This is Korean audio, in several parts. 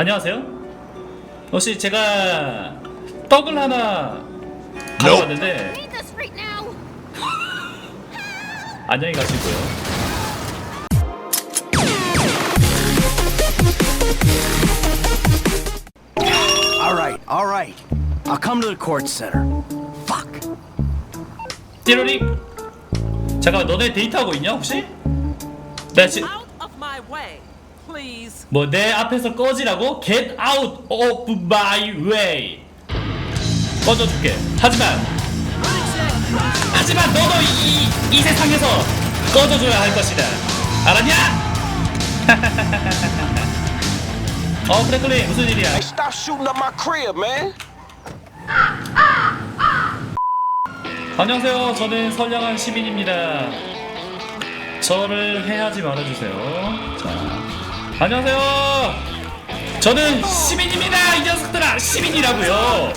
안녕하세요. 혹시 제가 떡을 하나 가져왔는데. 안녕히 가시고요. All right, all right. I'll come to the court center. Fuck. 띠로리 잠깐만 너네 데이트하고 있냐 혹시? 나 지금 Out of my way, please. 뭐 내 앞에서 꺼지라고? Get out of my way. 꺼져줄게. 하지만 하지만 너도 이, 이, 이 세상에서 꺼져줘야 할 것이다. 알았냐? 어 프랭클린 무슨 일이야? Hey, stop shooting up my crib, man. 안녕하세요. 저는 선량한 시민입니다. 저를 해하지 말아주세요. 자 안녕하세요 저는 시민입니다 이 녀석들아 시민이라고요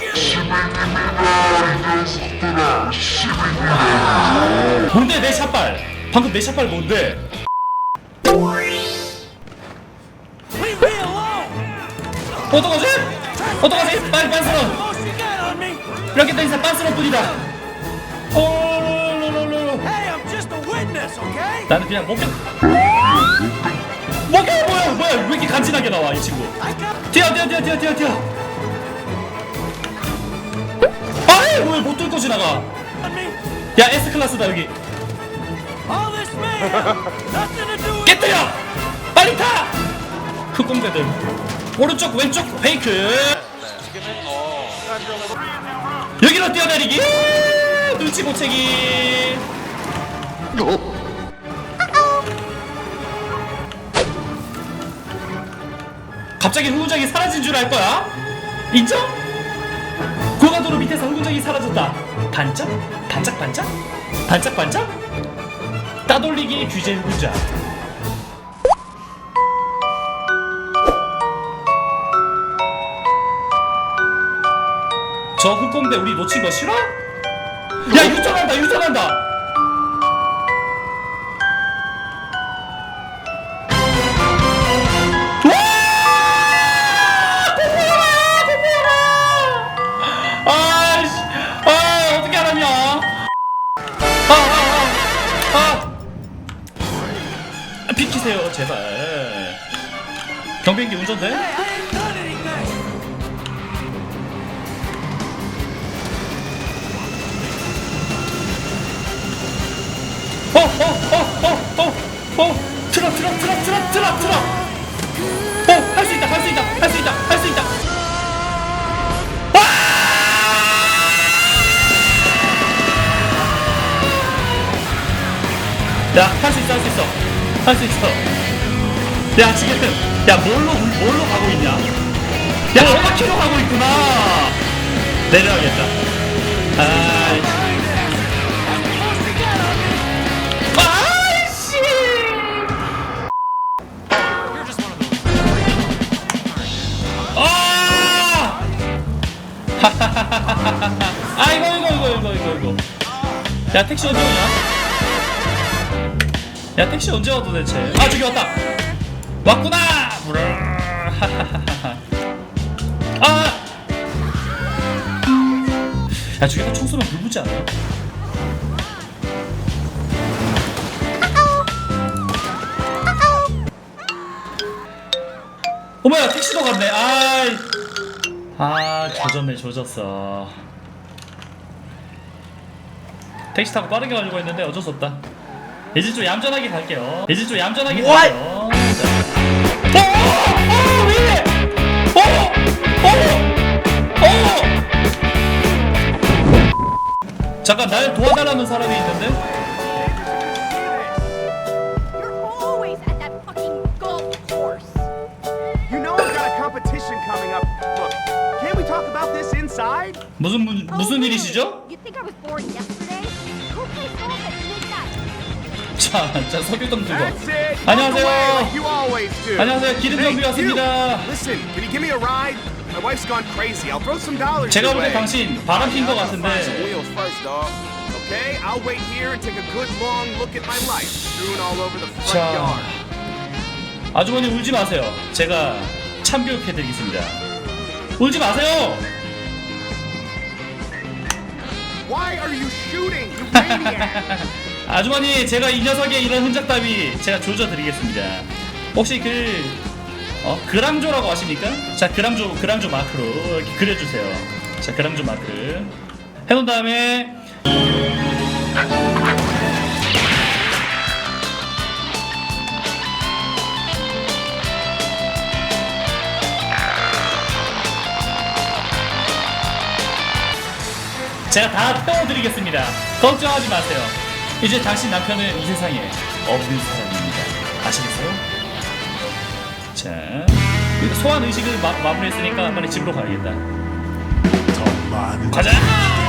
뭔데 내 샷발 방금 내 샷발 뭔데! 어떡하지? 어떡하지? 빨리 빤스러! 이렇게 된 이상 빤스러 뿐이다? 나는 그냥 목격 왜 이렇게 간지나게 나와 이 친구? 뛰어 뛰어 뛰어 뛰어 뛰어 뛰어. 아이 왜못 뚫고 지나가. 야 S 클래스다 여기. 깨뜨려! 빨리 타! 흑공대들. 오른쪽 왼쪽 페이크. 여기로 뛰어내리기. 눈치 보채기 갑자기 흥분장이 사라진 줄 알 거야? 인정? 고가도로 밑에서 흥분장이 사라졌다. 반짝? 반짝반짝? 반짝반짝? 따돌리기 규제 흥분장. 저 흑공대 우리 놓친 거 싫어? 야 유턴한다 유턴한다 제발. 경비행기 done anything! 어, 어, 어, 어, 어, 어, 트럭, 트럭, 트럭, 트럭, 트럭, 트럭. 어, 할 수 있다, 할 수 있다, 할 수 있다, 할 수 있다. 와! 야, 할 수 있어, 할 수 있어, 할 수 있어. 야, 지금, 야, 뭘로, 뭘로 가고 있냐? 야, 오마키로 가고 있구나. 내려야겠다. 아, 아이씨! 아! 아 이거 이거 이거 이거 이거. 야 택시 언제 오냐? 야 택시 언제 와 도대체? 아 저기 왔다. 왔구나. 아. 야 저기다 총 쏘면 불 붙지 않아? 어머야 택시도 갔네. 아이. 아 조졌네 조졌어. 택시 타고 빠르게 가려고 했는데 어쩔 수 없다. 이제 좀 얌전하게 갈게요. 이제 좀 얌전하게 갈게요 잠깐 날 도와달라는 사람이 있는데? 무슨 무, Oh, 무슨? 일이시죠? 자, 자 석유동 들고. 안녕하세요. 안녕하세요. 기름 Hey, 정비 왔습니다. 제가 볼 때. 당신 바람 핀것 I gotta find some 같은데 자. 아주머니 울지 마세요. 제가 참교육해드리겠습니다. 울지 마세요. Why are you shooting, you maniac? 아주머니 제가 이 녀석의 이런 흔적 따위 제가 조져드리겠습니다. 혹시 그 어, 그랑조라고 아십니까? 자 그랑조 그랑조 마크로 이렇게 그려주세요. 자 그랑조 마크 해놓은 다음에 제가 다 태워드리겠습니다. 걱정하지 마세요. 이제 당신 남편은 이 세상에 없는 사람입니다. 아시겠어요? 자, 소환 의식을 마, 마무리했으니까 빨리 집으로 가야겠다. 가자!